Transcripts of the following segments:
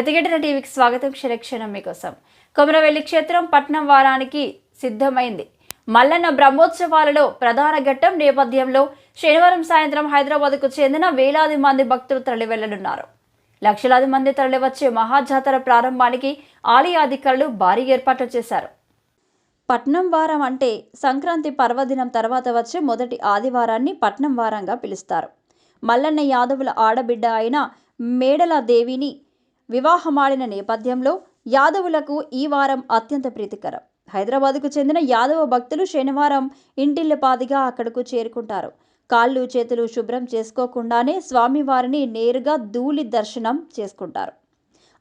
ప్రతిఘటన టీవీకి స్వాగతం క్షణక్షణం మీకోసం. కొమరవెల్లి క్షేత్రం పట్నం వారానికి సిద్ధమైంది. మల్లన్న బ్రహ్మోత్సవాలలో ప్రధాన ఘట్టం నేపథ్యంలో శనివారం సాయంత్రం హైదరాబాద్కు చెందిన వేలాది మంది భక్తులు తరలివెళ్ళనున్నారు. లక్షలాది మంది తరలివచ్చే మహాజాతర ప్రారంభానికి ఆలయ అధికారులు భారీ ఏర్పాట్లు చేశారు. పట్నం వారం అంటే సంక్రాంతి పర్వదినం తర్వాత వచ్చే మొదటి ఆదివారాన్ని పట్నం వారంగా పిలుస్తారు. మల్లన్న యాదవుల ఆడబిడ్డ అయిన మేడల దేవిని వివాహమాడిన నేపథ్యంలో యాదవులకు ఈ వారం అత్యంత ప్రీతికరం. హైదరాబాద్కు చెందిన యాదవ భక్తులు శనివారం ఇంటిల్లిపాదిగా అక్కడకు చేరుకుంటారు. కాళ్ళు చేతులు శుభ్రం చేసుకోకుండానే స్వామివారిని నేరుగా ధూళి దర్శనం చేసుకుంటారు.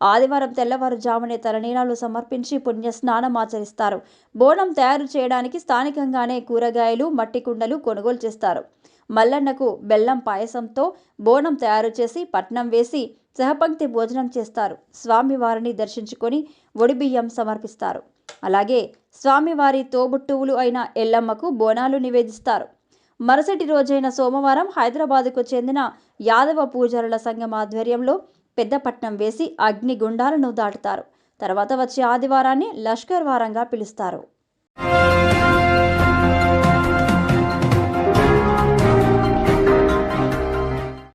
ఆదివారం తెల్లవారుజామునే తలనీలాలు సమర్పించి పుణ్య స్నానం ఆచరిస్తారు. బోనం తయారు చేయడానికి స్థానికంగానే కూరగాయలు మట్టి కుండలు కొనుగోలు చేస్తారు. మల్లన్నకు బెల్లం పాయసంతో బోనం తయారు చేసి పట్నం వేసి సహపంక్తి భోజనం చేస్తారు. స్వామివారిని దర్శించుకొని ఒడిబియ్యం సమర్పిస్తారు. అలాగే స్వామివారి తోబుట్టువులు అయిన ఎల్లమ్మకు బోనాలు నివేదిస్తారు. మరుసటి రోజైన సోమవారం హైదరాబాదుకు చెందిన యాదవ పూజారుల సంఘం ఆధ్వర్యంలో పెద్దపట్నం వేసి అగ్ని గుండాలను దాటుతారు. తర్వాత వచ్చే ఆదివారాన్ని లష్కర్ వారంగా పిలుస్తారు.